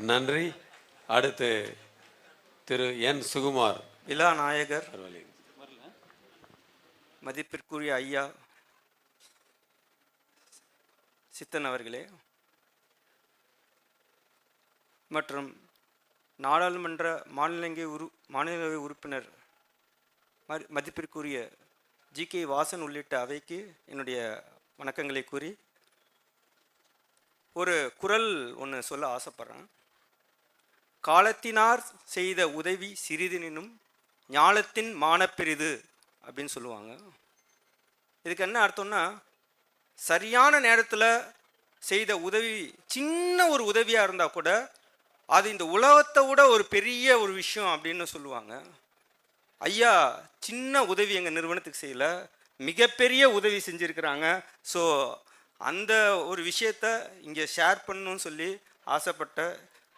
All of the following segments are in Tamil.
நன்றி. அடுத்து திரு என் சுகுமார். விழா நாயகர் மதிப்பிற்குரிய ஐயா சித்தன் அவர்களே மற்றும் நாடாளுமன்ற மாநிலங்க உறு மாநிலங்களவை உறுப்பினர் மதி- மதிப்பிற்குரிய ஜி கே வாசன் உள்ளிட்ட அவைக்கு என்னுடைய வணக்கங்களை கூறி ஒரு குரல் ஒன்று சொல்ல ஆசைப்படுறேன். காலத்தினார் செய்த உதவி சிறிதெனினும் ஞாலத்தின் மானப்பெரிது அப்படின்னு சொல்லுவாங்க. இதுக்கு என்ன அர்த்தம்னா சரியான நேரத்தில் செய்த உதவி சின்ன ஒரு உதவியாக இருந்தால் கூட அது இந்த உலகத்தை விட ஒரு பெரிய ஒரு விஷயம் அப்படின்னு சொல்லுவாங்க. ஐயா சின்ன உதவி எங்கள் நிறுவனத்துக்கு செய்யல மிகப்பெரிய உதவி செஞ்சுருக்கிறாங்க. ஸோ அந்த ஒரு விஷயத்த இங்கே ஷேர் பண்ணணும்னு சொல்லி ஆசைப்பட்ட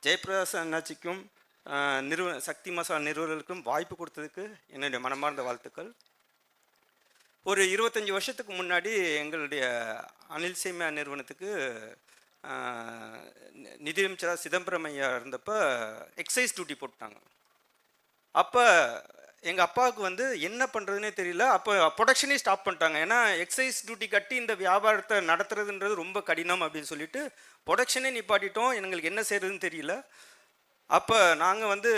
ஜெயபிரகாஷ் அண்ணாச்சிக்கும் நிறுவ சக்தி மசாலா நிறுவனர்களுக்கும் வாய்ப்பு கொடுத்ததுக்கு என்னுடைய மனமார்ந்த வாழ்த்துக்கள். ஒரு இருபத்தஞ்சி வருஷத்துக்கு முன்னாடி எங்களுடைய அனில் சேமியா நிறுவனத்துக்கு நி- நிதியமைச்சராக சிதம்பரம் ஐயா இருந்தப்போ எக்ஸைஸ் டியூட்டி போட்டாங்க. அப்போ எங்கள் அப்பாவுக்கு வந்து என்ன பண்ணுறதுனே தெரியல. அப்போ ப்ரொடக்ஷனே ஸ்டாப் பண்ணிட்டாங்க. ஏன்னா எக்ஸைஸ் டியூட்டி கட்டி இந்த வியாபாரத்தை நடத்துறதுன்றது ரொம்ப கடினம் அப்படின்னு சொல்லிட்டு ப்ரொடக்ஷனே நிப்பாட்டிட்டோம். எங்களுக்கு என்ன செய்யறதுன்னு தெரியல. அப்போ நாங்கள் வந்து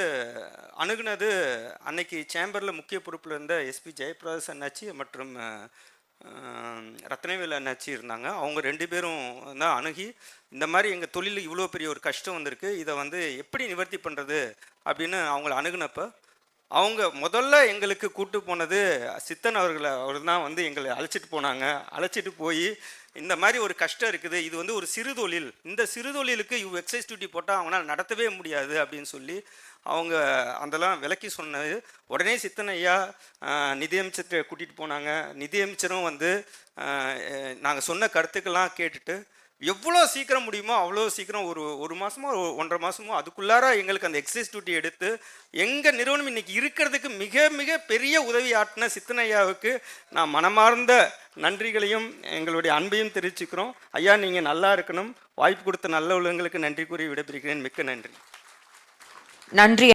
அணுகுனது அன்னைக்கு சேம்பரில் முக்கிய பொறுப்பில் இருந்த எஸ்பி ஜெயபிரகாஷ் அண்ணாச்சி மற்றும் ரத்னவேல் அண்ணாச்சி இருந்தாங்க. அவங்க ரெண்டு பேரும் தான் அணுகி இந்த மாதிரி எங்கள் தொழிலில் இவ்வளோ பெரிய ஒரு கஷ்டம் வந்திருக்கு. இதை வந்து எப்படி நிவர்த்தி பண்ணுறது அப்படின்னு அவங்கள அணுகுனப்போ அவங்க முதல்ல எங்களுக்கு கூட்டு போனது சித்தன் அவர்களை அவர் தான் வந்து எங்களை அழைச்சிட்டு போனாங்க. அழைச்சிட்டு போய் இந்த மாதிரி ஒரு கஷ்டம் இருக்குது இது வந்து ஒரு சிறு தொழில். இந்த சிறு தொழிலுக்கு இவ் எக்ஸைஸ் டியூட்டி போட்டால் அவங்களால நடத்தவே முடியாது அப்படின்னு சொல்லி அவங்க அதெல்லாம் விளக்கி சொன்னது. உடனே சித்தன் ஐயா நிதியமைச்சர்கிட்ட கூட்டிகிட்டு போனாங்க. நிதியமைச்சரும் வந்து நாங்கள் சொன்ன கருத்துக்கெல்லாம் கேட்டுட்டு எவ்வளோ சீக்கிரம் முடியுமோ அவ்வளோ சீக்கிரம் ஒரு ஒரு மாதமோ ஒன்றரை மாதமோ அதுக்குள்ளார எங்களுக்கு அந்த எக்ஸைஸ் டியூட்டி எடுத்து எங்கள் நிறுவனம் இன்றைக்கி இருக்கிறதுக்கு மிக மிக பெரிய உதவி ஆட்டின சித்தனையாவுக்கு நான் மனமார்ந்த நன்றிகளையும் எங்களுடைய அன்பையும் தெரிவிச்சுக்கிறோம். ஐயா நீங்கள் நல்லா இருக்கணும். வாய்ப்பு கொடுத்த நல்ல உள்ளவங்களுக்கு நன்றி கூறி விடைபெறுகிறேன். மிக்க நன்றி. நன்றி.